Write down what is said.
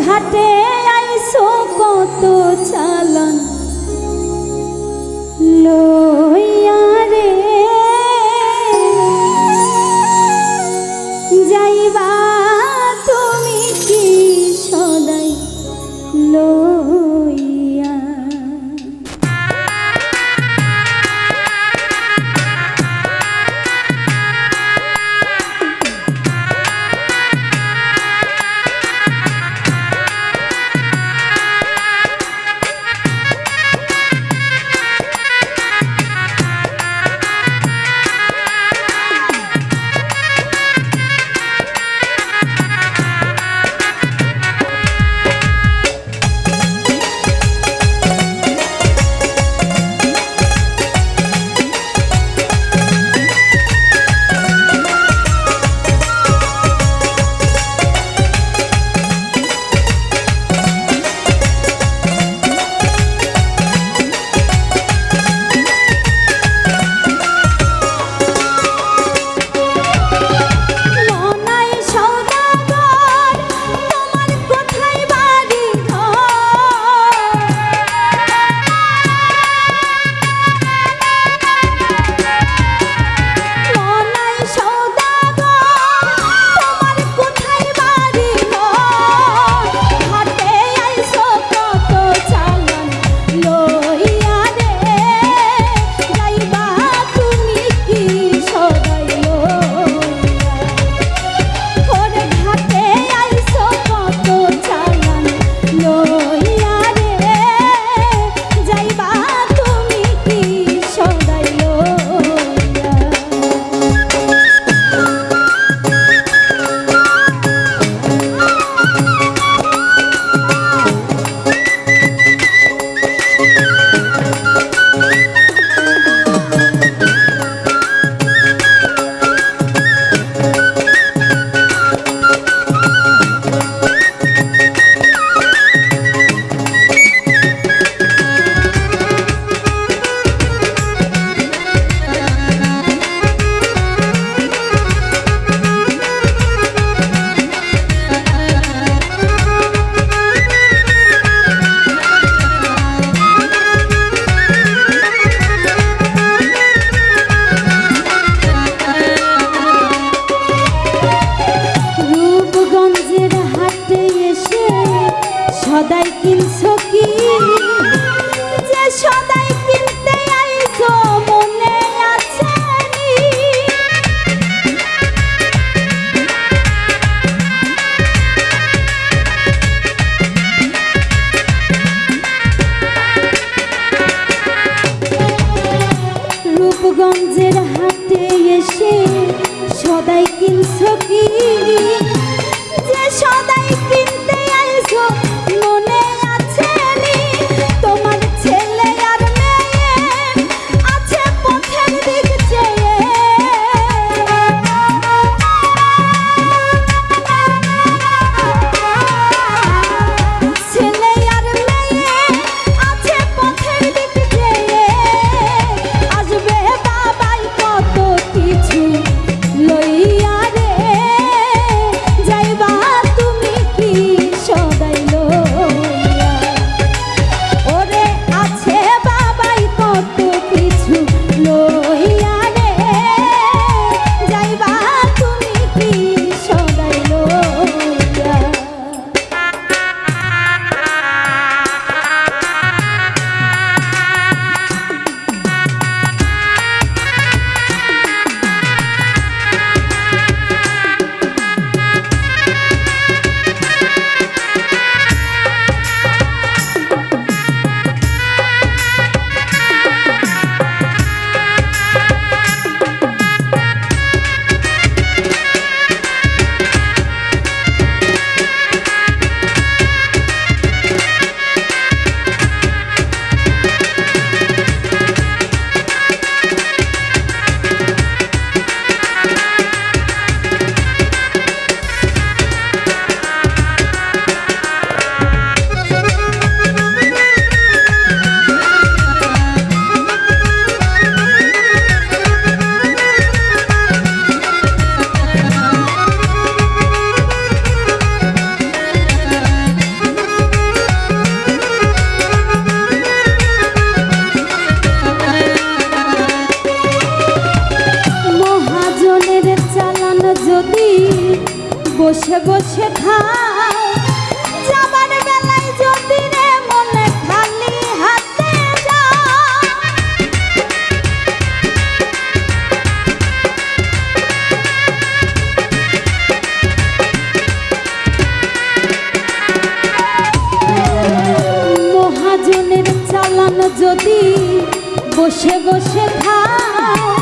ঘাটে সদাই কিনছ কি? যে সদাই কিনতে বসে বসে খাও। যাবার বেলায় যদি রে মনে খালি হাতে যাও। মহাজনের চালান যদি বসে বসে খাও।